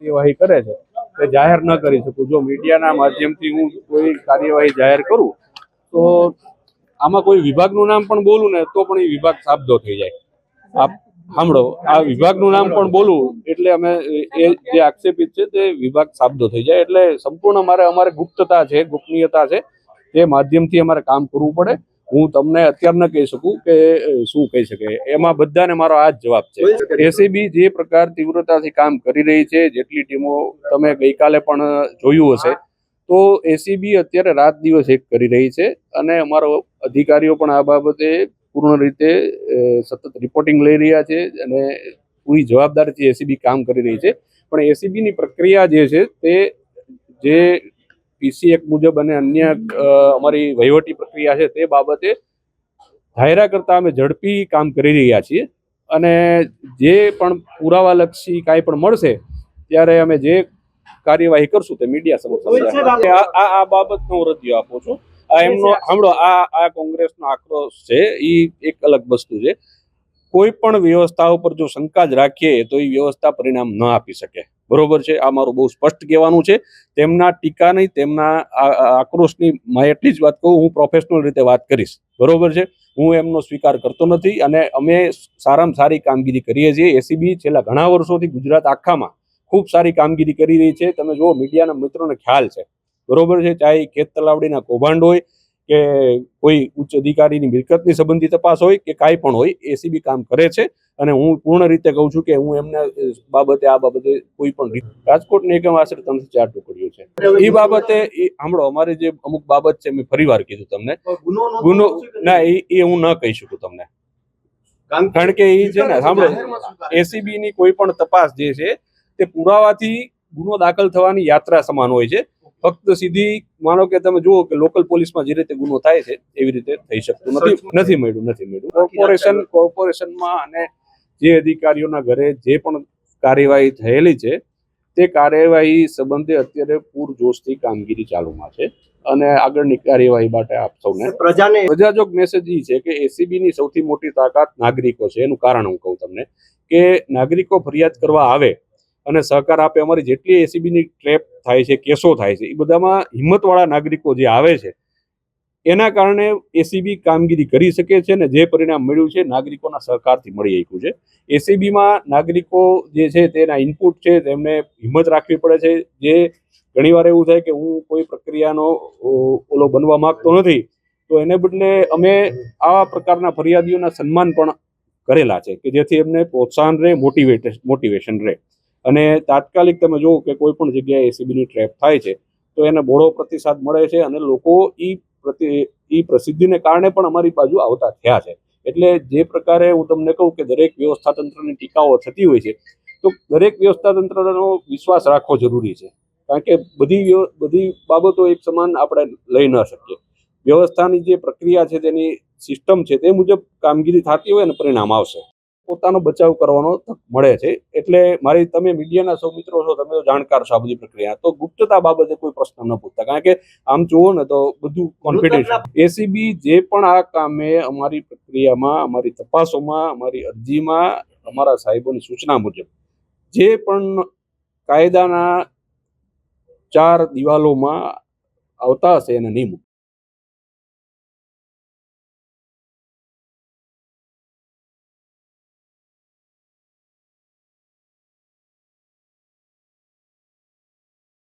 કાર્યવાહી કરે છે, તે જાહેર ન કરી શકું. જો મીડિયાના માધ્યમથી હું કોઈ કાર્યવાહી જાહેર કરું, તો આમાં કોઈ વિભાગનું નામ પણ બોલું ને, તો પણ એ વિભાગ સાબદો થઈ જાય. આપ સાંભળો, આ વિભાગનું નામ પણ બોલું, એટલે અમે એ જે આક્ષેપિત છે તે વિભાગ સાબદો થઈ જાય. એટલે સંપૂર્ણ મારે, અમારે ગુપ્તતા છે, ગોપનીયતા છે, તે માધ્યમથી અમારે કામ કરવું પડે. હું તમને અત્યાર ન કહી શકું કે શું કહી શકે. એમાં બધાને મારો આ જ જવાબ છે. એસીબી જે પ્રકાર તીવ્રતાથી કામ કરી રહી છે જેટલી ટીમો તમે ગઈકાલે પણ જોયું હશે તો એસીબી અત્યારે રાત દિવસ એક કરી રહી છે અને અમારો અધિકારીઓ પણ આ બાબતે પૂર્ણ રીતે સતત રિપોર્ટિંગ લઈ રહ્યા છે અને પૂરી જવાબદારીથી એસીબી કામ કરી રહી છે. પણ એસીબીની પ્રક્રિયા જે છે તે જે પીસી એક મુજબ અને અન્ય અમારી વહીવટી પ્રક્રિયા છે તે બાબતે ધાયરા કરતાં અમે ઝડપી કામ કરી રહ્યા છીએ. અને જે પણ પુરાવાલક્ષી કાંઈ પણ મળશે ત્યારે અમે જે કાર્યવાહી કરશું તે મીડિયા સમક્ષ આ આ આ બાબતનો હું રજૂ આપું છું. આ એમનો સાંભળો આ આ કોંગ્રેસનો આક્રોશ છે એ એક અલગ વસ્તુ છે. કોઈ પણ વ્યવસ્થા ઉપર જો શંકા જ રાખીએ તો એ વ્યવસ્થા પરિણામ ન આપી શકે. બરોબર છે? આ મારું બહુ સ્પષ્ટ કહેવાનું છે. તેમના ટીકાની તેમના આક્રોશની મેં એટલી જ વાત કહું, હું પ્રોફેશનલ રીતે વાત કરીશ. બરોબર છે? હું એમનો સ્વીકાર કરતો નથી અને અમે સારામાં સારી કામગીરી કરીએ છીએ. એસીબી છેલ્લા ઘણા વર્ષોથી ગુજરાત આખામાં ખૂબ સારી કામગીરી કરી રહી છે. તમે જુઓ, મીડિયાના મિત્રોને ખ્યાલ છે. બરોબર છે? ચાહે ખેત તલાવડીના કૌભાંડ હોય કે કોઈ ઉચ્ચ અધિકારીની મિલકતની સંબંધી તપાસ હોય કે કાંઈ પણ હોય એસીબી કામ કરે છે. અને હું પૂર્ણ રીતે કહું છું કે હું એમને બાબતે આ બાબતે કોઈ પણ રીતે રાજકોટ નિગમ આશરે ત્રણથી ચાર ટુકડીઓ છે. એ બાબતે સાંભળો અમારે જે અમુક બાબત છે મેં ફરીવાર કીધું તમને. ગુનો ના એ એ હું ન કહી શકું તમને. કારણ કે એ છે ને સાંભળો એસીબી ની કોઈ પણ તપાસ જે છે તે પુરાવાથી ગુનો દાખલ થવાની યાત્રા સમાન હોય છે. ફક્ત સીધી માનો કે તમે જુઓ કે લોકલ પોલીસમાં જે રીતે ગુનો થાય છે એવી રીતે થઈ શકતું નથી. નથી મળ્યું નથી મળ્યું. કોર્પોરેશન કોર્પોરેશનમાં અને જે અધિકારીઓના ઘરે જે પણ કાર્યવાહી થયેલી છે તે કાર્યવાહી સંબંધે અત્યારે પૂરજોશથી કામગીરી ચાલુમાં છે અને આગળની કાર્યવાહી માટે આપ સૌને પ્રજાને પ્રજાજોગ મેસેજ એ છે કે એસીબી ની સૌથી મોટી તાકાત નાગરિકો છે. એનું કારણ હું કહું તમને કે નાગરિકો ફરિયાદ કરવા આવે અને સહકાર આપે અમારી જેટલી એસીબીની ટ્રેપ થાય છે, કેસો થાય છે, એ બધામાં હિંમતવાળા નાગરિકો જે આવે છે, એના કારણે એસીબી કામગીરી કરી શકે છે અને જે પરિણામ મળ્યું છે, નાગરિકોના સહકારથી મળી શક્યું છે. એસીબીમાં નાગરિકો જે છે તેના ઇનપુટ છે, તેમને હિંમત રાખવી પડે છે. જે ઘણીવાર એવું થાય કે હું કોઈ પ્રક્રિયાનો ઓલો બનવા માંગતો નથી, તો એને બદલે અમે આવા પ્રકારના ફરિયાદીઓના સન્માન પણ કરેલા છે, કે જેથી એમને પ્રોત્સાહન રહે મોટિવેટ મોટિવેશન રહે. અને તાત્કાલિક તમે જુઓ કે કોઈ પણ જગ્યાએ એસીબીની ટ્રેપ થાય છે, તો એને બહોળો પ્રતિસાદ મળે છે અને લોકો ઈ પ્રતિ, ઈ પ્રસિદ્ધિને કારણે પણ અમારી બાજુ આવતા થયા છે. એટલે જે પ્રકારે હું તમને કહું કે દરેક વ્યવસ્થા તંત્રની ટીકાઓ થતી હોય છે, તો દરેક વ્યવસ્થા તંત્રનો વિશ્વાસ રાખવો જરૂરી છે. કારણ કે બધી બધી બાબતો એક સમાન આપણે લઈ ન શકીએ. વ્યવસ્થાની જે પ્રક્રિયા છે તેની સિસ્ટમ છે તે મુજબ કામગીરી થતી હોય અને પરિણામ આવશે. પોતાનો બચાવ કરવાનો તક મળે છે. એટલે મારી તમે મીડિયાના સૌ મિત્રો છો તમે તો જાણકાર છો આ બધી પ્રક્રિયા. તો ગુપ્તતા બાબતે કોઈ પ્રશ્ન ન પૂછતા. કારણ કે આમ જુઓ ને તો બધું કોન્ફિડન્સ એસીબી જે પણ આ કામે અમારી પ્રક્રિયામાં અમારી તપાસોમાં અમારી અરજીમાં અમારા સાહેબોની સૂચના મુજબ જે પણ કાયદાના ચાર દિવાલોમાં આવતા હશે એને નહીં મૂકે